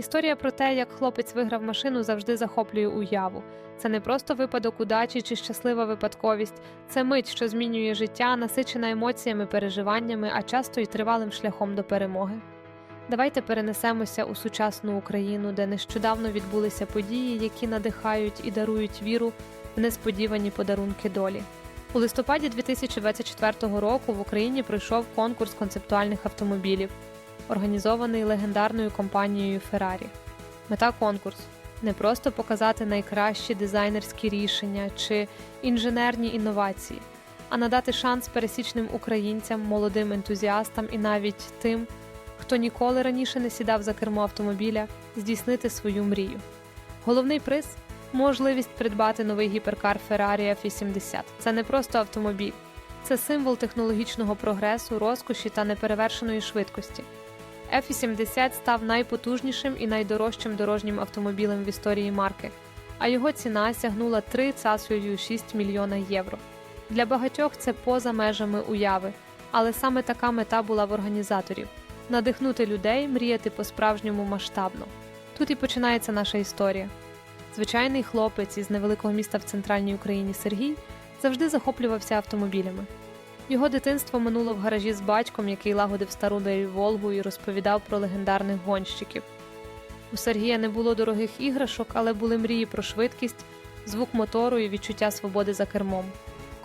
Історія про те, як хлопець виграв машину, завжди захоплює уяву. Це не просто випадок удачі чи щаслива випадковість, це мить, що змінює життя, насичена емоціями, переживаннями, а часто й тривалим шляхом до перемоги. Давайте перенесемося у сучасну Україну, де нещодавно відбулися події, які надихають і дарують віру в несподівані подарунки долі. У листопаді 2024 року в Україні пройшов конкурс концептуальних автомобілів, організований легендарною компанією Ferrari. Мета конкурсу не просто показати найкращі дизайнерські рішення чи інженерні інновації, а надати шанс пересічним українцям, молодим ентузіастам і навіть тим, хто ніколи раніше не сідав за кермо автомобіля, здійснити свою мрію. Головний приз можливість придбати новий гіперкар Ferrari F80. Це не просто автомобіль, це символ технологічного прогресу, розкоші та неперевершеної швидкості. F80 став найпотужнішим і найдорожчим дорожнім автомобілем в історії марки, а його ціна сягнула 3,6 мільйона євро. Для багатьох це поза межами уяви, але саме така мета була в організаторів надихнути людей мріяти по-справжньому масштабно. Тут і починається наша історія. Звичайний хлопець із невеликого міста в центральній Україні Сергій завжди захоплювався автомобілями. Його дитинство минуло в гаражі з батьком, який лагодив стару Волгу і розповідав про легендарних гонщиків. У Сергія не було дорогих іграшок, але були мрії про швидкість, звук мотору і відчуття свободи за кермом.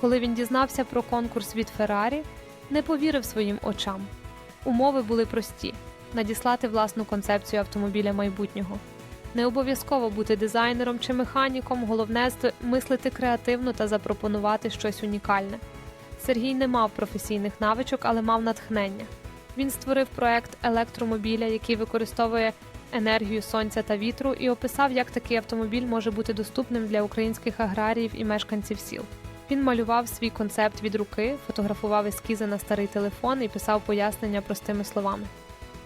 Коли він дізнався про конкурс від Феррарі, не повірив своїм очам. Умови були прості: надіслати власну концепцію автомобіля майбутнього. Не обов'язково бути дизайнером чи механіком, головне мислити креативно та запропонувати щось унікальне. Сергій не мав професійних навичок, але мав натхнення. Він створив проект електромобіля, який використовує енергію сонця та вітру, і описав, як такий автомобіль може бути доступним для українських аграріїв і мешканців сіл. Він малював свій концепт від руки, фотографував ескізи на старий телефон і писав пояснення простими словами.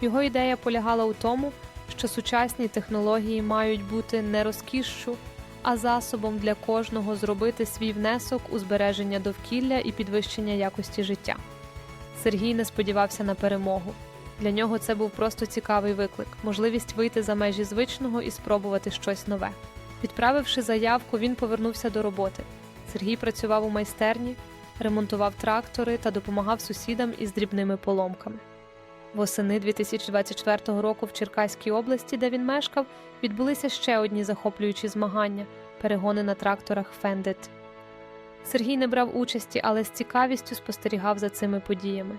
Його ідея полягала у тому, що сучасні технології мають бути не розкішшю, а засобом для кожного зробити свій внесок у збереження довкілля і підвищення якості життя. Сергій не сподівався на перемогу. Для нього це був просто цікавий виклик, можливість вийти за межі звичного і спробувати щось нове. Відправивши заявку, він повернувся до роботи. Сергій працював у майстерні, ремонтував трактори та допомагав сусідам із дрібними поломками. Восени 2024 року в Черкаській області, де він мешкав, відбулися ще одні захоплюючі змагання перегони на тракторах Фендет. Сергій не брав участі, але з цікавістю спостерігав за цими подіями.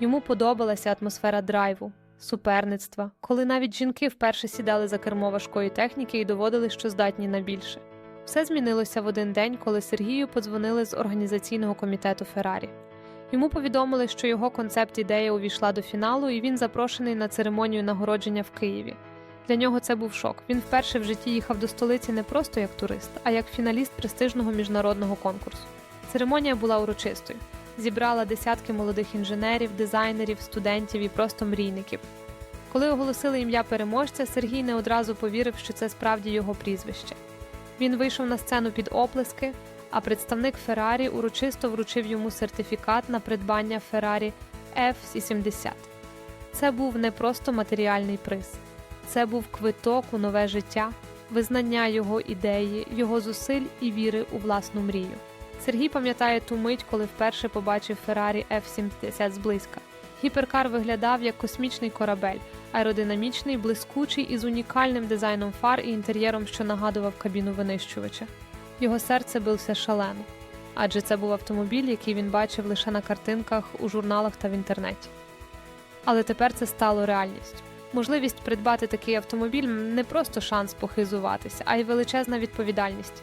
Йому подобалася атмосфера драйву, суперництва, коли навіть жінки вперше сідали за кермо важкої техніки і доводили, що здатні на більше. Все змінилося в один день, коли Сергію подзвонили з організаційного комітету Феррарі. Йому повідомили, що його концепт ідея увійшла до фіналу, і він запрошений на церемонію нагородження в Києві. Для нього це був шок. Він вперше в житті їхав до столиці не просто як турист, а як фіналіст престижного міжнародного конкурсу. Церемонія була урочистою. Зібрала десятки молодих інженерів, дизайнерів, студентів і просто мрійників. Коли оголосили ім'я переможця, Сергій не одразу повірив, що це справді його прізвище. Він вийшов на сцену під оплески, а представник Феррарі урочисто вручив йому сертифікат на придбання Феррарі F70. Це був не просто матеріальний приз, це був квиток у нове життя, визнання його ідеї, його зусиль і віри у власну мрію. Сергій пам'ятає ту мить, коли вперше побачив Феррарі F70 зблизька. Гіперкар виглядав як космічний корабель, аеродинамічний, блискучий із унікальним дизайном фар і інтер'єром, що нагадував кабіну винищувача. Його серце билося шалено, адже це був автомобіль, який він бачив лише на картинках, у журналах та в інтернеті. Але тепер це стало реальністю. Можливість придбати такий автомобіль не просто шанс похизуватися, а й величезна відповідальність.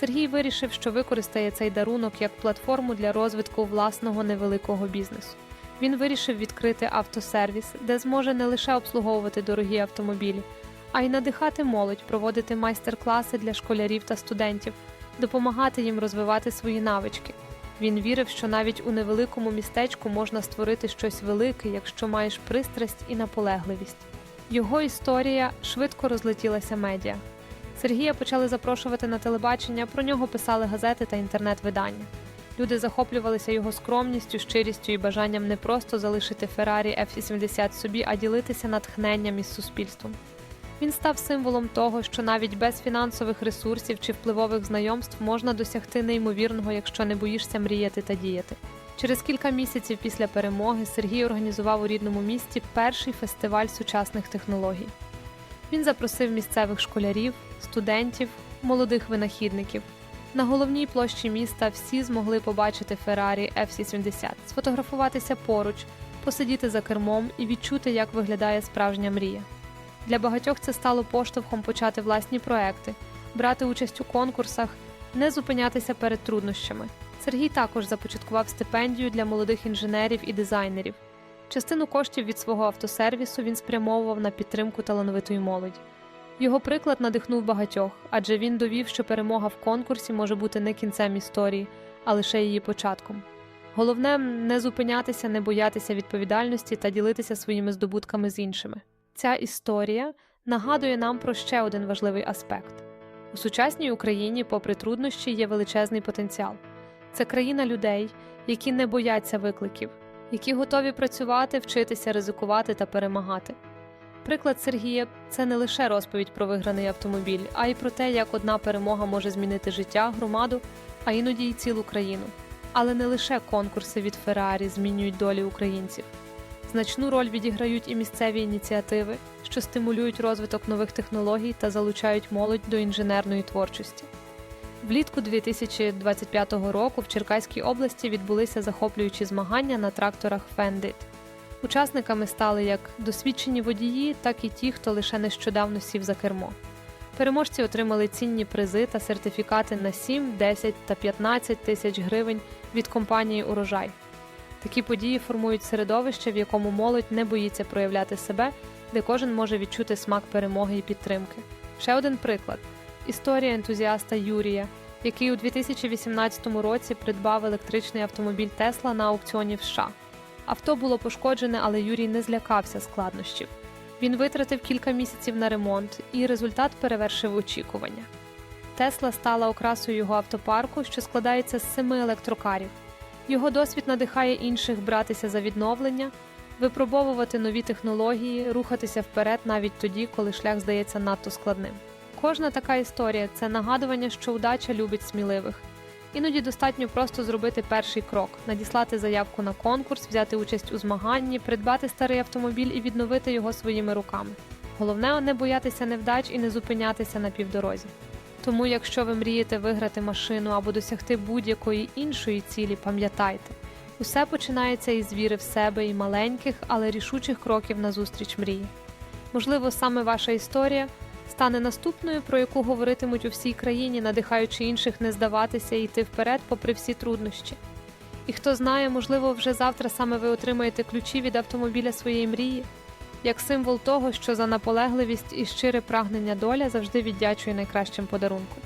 Сергій вирішив, що використає цей дарунок як платформу для розвитку власного невеликого бізнесу. Він вирішив відкрити автосервіс, де зможе не лише обслуговувати дорогі автомобілі, а й надихати молодь, проводити майстер-класи для школярів та студентів, допомагати їм розвивати свої навички. Він вірив, що навіть у невеликому містечку можна створити щось велике, якщо маєш пристрасть і наполегливість. Його історія швидко розлетілася медіа. Сергія почали запрошувати на телебачення, про нього писали газети та інтернет-видання. Люди захоплювалися його скромністю, щирістю і бажанням не просто залишити Феррарі F-80 собі, а ділитися натхненням із суспільством. Він став символом того, що навіть без фінансових ресурсів чи впливових знайомств можна досягти неймовірного, якщо не боїшся мріяти та діяти. Через кілька місяців після перемоги Сергій організував у рідному місті перший фестиваль сучасних технологій. Він запросив місцевих школярів, студентів, молодих винахідників. На головній площі міста всі змогли побачити Феррарі F-70, сфотографуватися поруч, посидіти за кермом і відчути, як виглядає справжня мрія. Для багатьох це стало поштовхом почати власні проекти, брати участь у конкурсах, не зупинятися перед труднощами. Сергій також започаткував стипендію для молодих інженерів і дизайнерів. Частину коштів від свого автосервісу він спрямовував на підтримку талановитої молоді. Його приклад надихнув багатьох, адже він довів, що перемога в конкурсі може бути не кінцем історії, а лише її початком. Головне не зупинятися, не боятися відповідальності та ділитися своїми здобутками з іншими. Ця історія нагадує нам про ще один важливий аспект: у сучасній Україні, попри труднощі, є величезний потенціал. Це країна людей, які не бояться викликів, які готові працювати, вчитися, ризикувати та перемагати. Приклад Сергія це не лише розповідь про виграний автомобіль, а й про те, як одна перемога може змінити життя, громаду, а іноді й цілу країну. Але не лише конкурси від Феррарі змінюють долі українців. Значну роль відіграють і місцеві ініціативи, що стимулюють розвиток нових технологій та залучають молодь до інженерної творчості. Влітку 2025 року в Черкаській області відбулися захоплюючі змагання на тракторах Fendit. Учасниками стали як досвідчені водії, так і ті, хто лише нещодавно сів за кермо. Переможці отримали цінні призи та сертифікати на 7, 10 та 15 тисяч гривень від компанії Урожай. Такі події формують середовище, в якому молодь не боїться проявляти себе, де кожен може відчути смак перемоги і підтримки. Ще один приклад історія ентузіаста Юрія, який у 2018 році придбав електричний автомобіль Тесла на аукціоні в США. Авто було пошкоджене, але Юрій не злякався складнощів. Він витратив кілька місяців на ремонт, і результат перевершив очікування. Тесла стала окрасою його автопарку, що складається з семи електрокарів. Його досвід надихає інших братися за відновлення, випробовувати нові технології, рухатися вперед навіть тоді, коли шлях здається надто складним. Кожна така історія це нагадування, що удача любить сміливих. Іноді достатньо просто зробити перший крок, надіслати заявку на конкурс, взяти участь у змаганні, придбати старий автомобіль і відновити його своїми руками. Головне не боятися невдач і не зупинятися на півдорозі. Тому, якщо ви мрієте виграти машину або досягти будь-якої іншої цілі, пам'ятайте, усе починається із віри в себе і маленьких, але рішучих кроків назустріч мрії. Можливо, саме ваша історія стане наступною, про яку говоритимуть у всій країні, надихаючи інших не здаватися і йти вперед, попри всі труднощі. І хто знає, можливо, вже завтра саме ви отримаєте ключі від автомобіля своєї мрії, як символ того, що за наполегливість і щире прагнення доля завжди віддячує найкращим подарунком.